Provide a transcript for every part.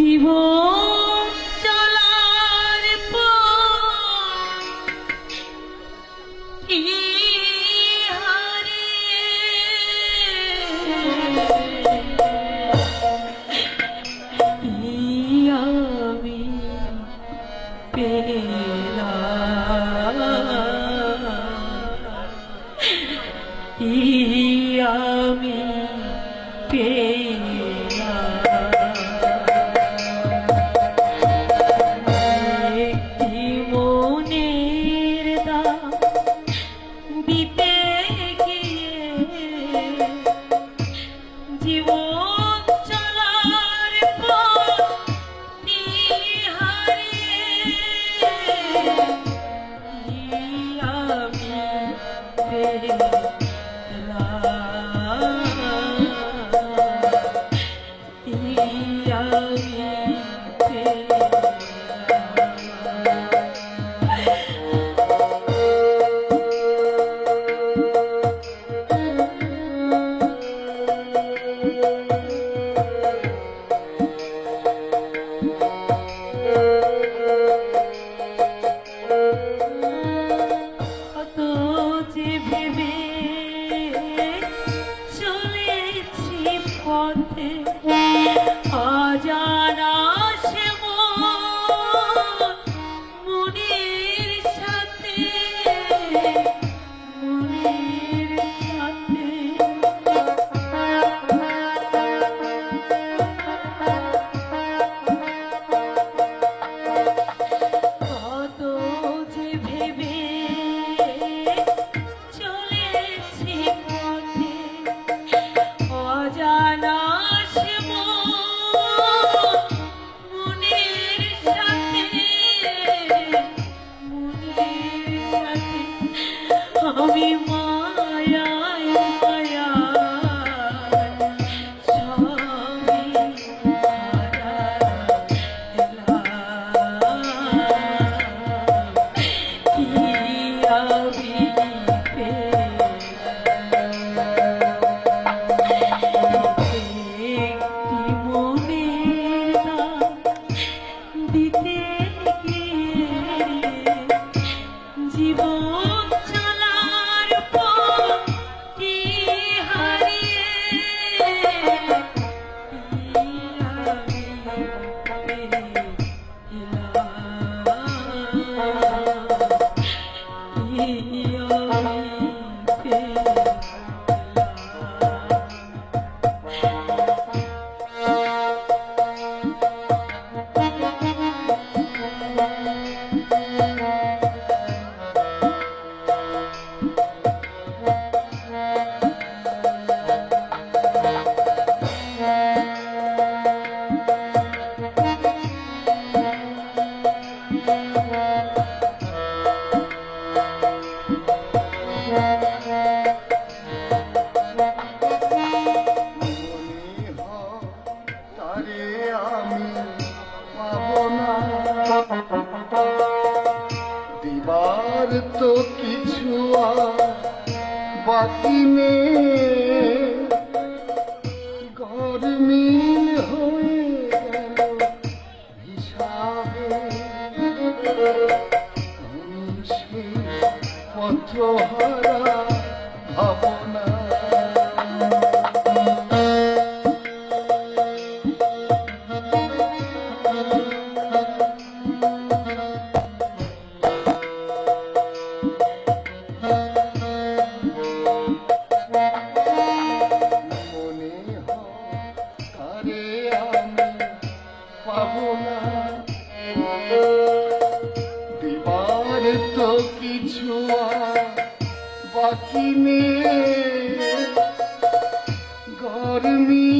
জীবন পথে আজা জীবন দিবার তো কিছু বাকি নেই। গরমী দেবার তো কিছু বাকি নেই। গরমী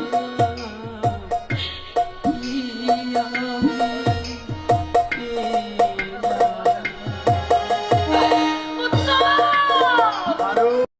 thank you.